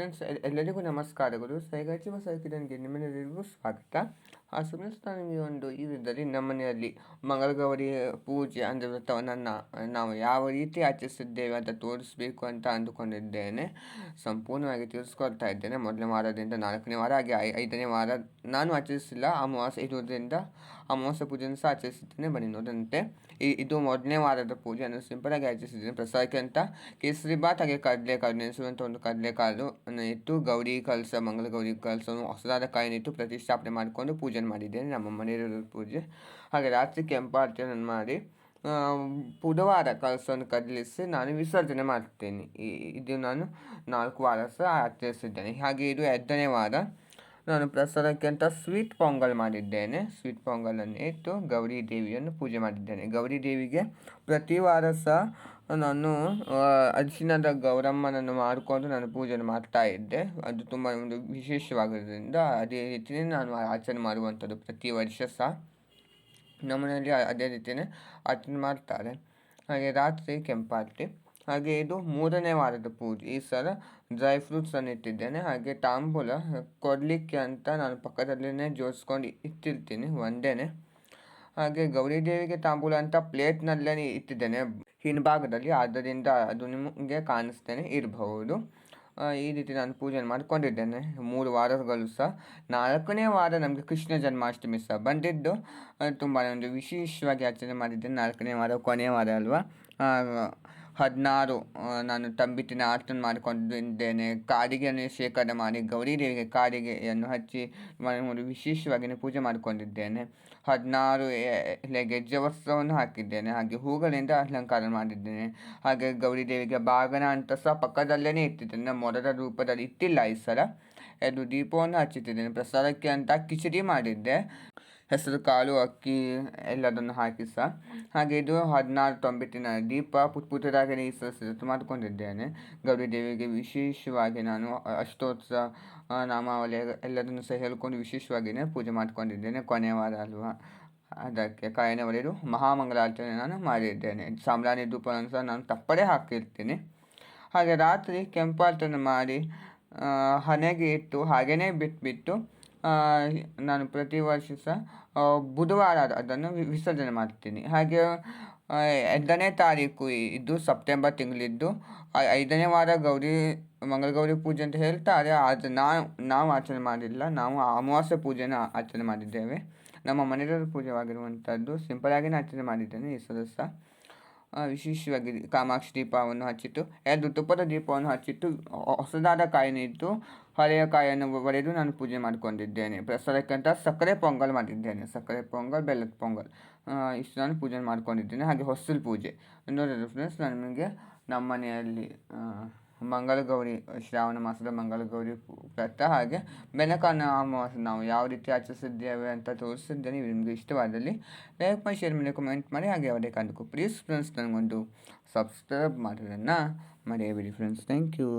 Friends ಎಲ್ಲರಿಗೂ ನಮಸ್ಕಾರಗಳು ಸೈಗಾಚಿವ ಸರ್ಕಿದನ್ಗೆ ನಿಮ್ಮೆಲ್ಲರಿಗೂ ಸ್ವಾಗತ ಆ ಸುಮ್ಮನೆ ನಾನು ನಿಮಗೆ ಒಂದು ಈ ವಿಧದಲ್ಲಿ ನಮ್ಮನೆಯಲ್ಲಿ ಮಂಗಳಗೌರಿ ಪೂಜೆ ಅಂದರೆ ವ್ರತವನ್ನು ನಾವು ಯಾವ ರೀತಿ ಆಚರಿಸಿದ್ದೇವೆ ಅಂತ ತೋರಿಸಬೇಕು ಅಂತ ಅಂದುಕೊಂಡಿದ್ದೇನೆ ಸಂಪೂರ್ಣವಾಗಿ ತಿಳಿಸ್ಕೊಳ್ತಾ ಇದ್ದೇನೆ ಮೊದಲನೇ ವಾರದಿಂದ ನಾಲ್ಕನೇ ವಾರ ಹಾಗೆ ಐದನೇ ವಾರ ನಾನು ಆಚರಿಸಿಲ್ಲ ಅಮಾವಾಸ್ಯೆ ಇರುವುದರಿಂದ ಅಮಾವಾಸ್ಯೆ ಪೂಜೆಯನ್ನು ಸಹ ಆಚರಿಸಿದ್ದೇನೆ ಬನ್ನಿ ನೋಡಂತೆ ಇದು ಮೊದಲನೇ ವಾರದ ಪೂಜೆ ಸಿಂಪಲ್ ಸಿಂಪಲಾಗಿ ಆಚರಿಸಿದ್ದೇನೆ ಪ್ರಸಾದಕ್ಕೆ ಅಂತ ಕೇಸರಿ ಬಾತ್ ಹಾಗೆ ಕಡಲೆಕಾಳು ನೆನೆಸುವಂಥ ಒಂದು ಕಡಲೆಕಾಳು ಇಟ್ಟು ಗೌರಿ ಕಲಸ, ಮಂಗಳ ಗೌರಿ ಕಲಸವನ್ನು ಹೊಸದಾದ ಕಾಯಿನಿಟ್ಟು ಪ್ರತಿಷ್ಠಾಪನೆ ಮಾಡಿಕೊಂಡು ಪೂಜೆ ಮಾಡಿದ್ದೇನೆ. ನಮ್ಮ ಮನೆಯಲ್ಲಿ ಪೂಜೆ. ಹಾಗೆ ರಾತ್ರಿ ಕೆಂಪಾರ್ಚನೆ ಮಾಡಿ ಬುಧವಾರ ಕಲಸವನ್ನು ಕದಲಿಸಿ ನಾನು ವಿಸರ್ಜನೆ ಮಾಡ್ತೇನೆ ಇದು ನಾನು ನಾಲ್ಕು ವಾರ ಸಹ ಆಚರಿಸಿದ್ದೇನೆ. ಹಾಗೆ ಇದು ಎರಡನೇ ವಾರ ನಾನು ಪ್ರಸಾದಕ್ಕೆ ಅಂತ ಸ್ವೀಟ್ ಪೊಂಗಲ್ ಮಾಡಿದ್ದೇನೆ. ಸ್ವೀಟ್ ಪೊಂಗಲನ್ನು ಇಟ್ಟು ಗೌರಿ ದೇವಿಯನ್ನು ಪೂಜೆ ಮಾಡಿದ್ದೇನೆ. ಗೌರಿ ದೇವಿಗೆ ಪ್ರತಿ ವಾರ ಸಹ ನಾನು ಅರಿಶಿಣದ ಗೌರಮ್ಮನನ್ನು ಮಾಡಿಕೊಂಡು ನಾನು ಪೂಜೆ ಮಾಡ್ತಾ ಇದ್ದೆ. ಅದು ತುಂಬ ಒಂದು ವಿಶೇಷವಾಗಿರೋದ್ರಿಂದ ಅದೇ ರೀತಿಯೇ ನಾನು ಆಚರಣೆ ಮಾಡುವಂಥದ್ದು ಪ್ರತಿ ವರ್ಷ ಸಹ. ನಮ್ಮನೆಯಲ್ಲಿ ಅದೇ ರೀತಿಯೇ ಆಚರಣೆ ಮಾಡ್ತಾರೆ. ಹಾಗೆ ರಾತ್ರಿ ಕೆಂಪಾರತಿ ಹಾಗೆ ಇದು ಮೂರನೇ ವಾರದ ಪೂಜೆ. ಈ ಸಲ ಡ್ರೈ ಫ್ರೂಟ್ಸನ್ನು ಇಟ್ಟಿದ್ದೇನೆ. ಹಾಗೆ ತಾಂಬೂಲ ಕೊಡಲಿಕ್ಕೆ ಅಂತ ನಾನು ಪಕ್ಕದಲ್ಲೇ ಜೋಡಿಸ್ಕೊಂಡು ಇಟ್ಟಿರ್ತೀನಿ ಒಂದೇ ಹಾಗೆ ಗೌರಿ ದೇವಿಗೆ ತಾಂಬೂಲ ಅಂತ ಪ್ಲೇಟ್ನಲ್ಲೇ ಇಟ್ಟಿದ್ದೇನೆ ಹಿಂಭಾಗದಲ್ಲಿ. ಆದ್ದರಿಂದ ಅದು ನಿಮಗೆ ಕಾಣಿಸ್ತೇನೆ, ಇರಬಹುದು. ಈ ರೀತಿ ನಾನು ಪೂಜೆ ಮಾಡಿಕೊಂಡಿದ್ದೇನೆ. ಮೂರು ವಾರಗಳು ಸಹ. ನಾಲ್ಕನೇ ವಾರ ನಮಗೆ ಕೃಷ್ಣ ಜನ್ಮಾಷ್ಟಮಿ ಸಹ ಬಂದಿದ್ದು. ತುಂಬಾ ಒಂದು ವಿಶೇಷವಾಗಿ ಆಚರಣೆ ಮಾಡಿದ್ದೇನೆ. ನಾಲ್ಕನೇ ವಾರ ಕೊನೆಯ ವಾರ ಅಲ್ವಾ? ಹದಿನಾರು ನಾನು ತಂಬಿಟ್ಟಿನ ಆರ್ತನ ಮಾಡಿಕೊಂಡಿದ್ದೇನೆ. ಕಾಡಿಗೆಯನ್ನು ಶೇಖರಣೆ ಮಾಡಿ ಗೌರಿ ದೇವಿಗೆ ಕಾಡಿಗೆಯನ್ನು ಹಚ್ಚಿ ವಿಶೇಷವಾಗಿ ಪೂಜೆ ಮಾಡಿಕೊಂಡಿದ್ದೇನೆ. ಹದಿನಾರು ಗೆಜ್ಜೆ ವಸ್ತ್ರವನ್ನು ಹಾಕಿದ್ದೇನೆ. ಹಾಗೆ ಹೂಗಳಿಂದ ಅಲಂಕಾರ ಮಾಡಿದ್ದೇನೆ. ಹಾಗೆ ಗೌರಿ ದೇವಿಗೆ ಬಾಗನ ಅಂತ ಸಹ ಪಕ್ಕದಲ್ಲೇ ಇಟ್ಟಿದ್ದೇನೆ. ಮೊದಲ ರೂಪದಲ್ಲಿ ಇಟ್ಟಿಲ್ಲ ಈ ಸಲ. ಎರಡು ದೀಪವನ್ನು ಹಚ್ಚುತ್ತಿದ್ದೇನೆ ಪ್ರಸಾದಕ್ಕೆ ಅಂತ ಕಿಚಡಿ ಮಾಡಿದ್ದೆ. ಹೆಸರು ಕಾಳು ಅಕ್ಕಿ ಎಲ್ಲದನ್ನು ಹಾಕಿ ಸಹ ಹಾಗೆ ಇದು ಹದಿನಾರು ತೊಂಬತ್ತಿನ ದೀಪ ಪುಟ್ ಪುಟ್ಟದಾಗಿ ಸಿದ್ಧ ಮಾಡಿಕೊಂಡಿದ್ದೇನೆ. ಗೌರಿ ದೇವಿಗೆ ವಿಶೇಷವಾಗಿ ನಾನು ಅಷ್ಟೋತ್ಸವ ನಾಮಾವಳಿ ಎಲ್ಲದನ್ನು ಸಹ ಹೇಳ್ಕೊಂಡು ವಿಶೇಷವಾಗಿಯೇ ಪೂಜೆ ಮಾಡಿಕೊಂಡಿದ್ದೇನೆ. ಕೊನೆಯ ವಾರ ಅಲ್ವಾ? ಅದಕ್ಕೆ ಕಾಯಿನ ಮಹಾಮಂಗಲಾಚರಣೆ ನಾನು ಮಾಡಿದ್ದೇನೆ. ಸಾಂಬ್ರಾಣಿ ಧೂಪವನ್ನು ಸಹ ನಾನು ತಪ್ಪದೇ ಹಾಕಿರ್ತೀನಿ. ಹಾಗೆ ರಾತ್ರಿ ಕೆಂಪಾರ್ಚನೆ ಮಾಡಿ ಹಣೆಗೆ ಇಟ್ಟು ಹಾಗೆಯೇ ಬಿಟ್ಬಿಟ್ಟು ನಾನು ಪ್ರತಿ ವರ್ಷ ಸಹ ಬುಧವಾರ ಅದನ್ನು ವಿಸರ್ಜನೆ ಮಾಡ್ತೀನಿ. ಹಾಗೆ ಎರಡನೇ ತಾರೀಕು ಇದು ಸೆಪ್ಟೆಂಬರ್ ತಿಂಗಳಿದ್ದು. ಐದನೇ ವಾರ ಗೌರಿ ಮಂಗಳಗೌರಿ ಪೂಜೆ ಅಂತ ಹೇಳ್ತಾರೆ. ಆದರೆ ನಾವು ನಾವು ಆಚರಣೆ ಮಾಡಿಲ್ಲ. ನಾವು ಅಮಾವಾಸ್ಯೆ ಪೂಜೆನ ಆಚರಣೆ ಮಾಡಿದ್ದೇವೆ. ನಮ್ಮ ಮನೆಯವರ ಪೂಜೆವಾಗಿರುವಂಥದ್ದು ಸಿಂಪಲಾಗಿನೇ ಆಚರಣೆ ಮಾಡಿದ್ದೇನೆ ಈ ಸಲ ಸಹ ವಿಶೇಷವಾಗಿ ಕಾಮಾಕ್ಷಿ ದೀಪವನ್ನು ಹಚ್ಚಿಟ್ಟು, ಎರಡು ತುಪ್ಪದ ದೀಪವನ್ನು ಹಚ್ಚಿಟ್ಟು, ಹೊಸದಾದ ಕಾಯಿನಿಟ್ಟು ಹಳೆಯ ಕಾಯನ್ನು ಒಡೆದು ನಾನು ಪೂಜೆ ಮಾಡಿಕೊಂಡಿದ್ದೇನೆ. ಪ್ರಸಾದಕ್ಕಂತ ಸಕ್ಕರೆ ಪೊಂಗಲ್ ಮಾಡಿದ್ದೇನೆ. ಸಕ್ಕರೆ ಪೊಂಗಲ್, ಬೆಲ್ಲದ ಪೊಂಗಲ್ ಇಷ್ಟು ನಾನು ಪೂಜೆ ಮಾಡ್ಕೊಂಡಿದ್ದೇನೆ. ಹಾಗೆ ಹೊಸಲು ಪೂಜೆ. ನೋಡಿದ್ರೆ ಫ್ರೆಂಡ್ಸ್ ನನಗೆ ನಮ್ಮ ಮನೆಯಲ್ಲಿ ಮಂಗಳಗೌರಿ, ಶ್ರಾವಣ ಮಾಸದ ಮಂಗಳಗೌರಿ ವ್ರತ ಹಾಗೆ ಬೆನಕನ ಅಮಾವಾಸ್ಯ ನಾವು ಯಾವ ರೀತಿ ಆಚರಿಸಿದ್ದೇವೆ ಅಂತ ತೋರಿಸಿದ್ದೇನೆ ನಿಮಗೆ ಇಷ್ಟವಾದಲ್ಲಿ ಲೈಕ್ ಮಾಡಿ ಶೇರ್ ಮಾಡಿ ಕಮೆಂಟ್ ಮಾಡಿ, ಹಾಗೆ ಅವರೇ ಕಾರಣಕ್ಕೂ ಪ್ಲೀಸ್ ಫ್ರೆಂಡ್ಸ್ ನನಗೊಂದು ಸಬ್ಸ್ಕ್ರೈಬ್ ಮಾಡೋದನ್ನು ಮರೆಯಬೇಡಿ ಫ್ರೆಂಡ್ಸ್ ಥ್ಯಾಂಕ್ ಯು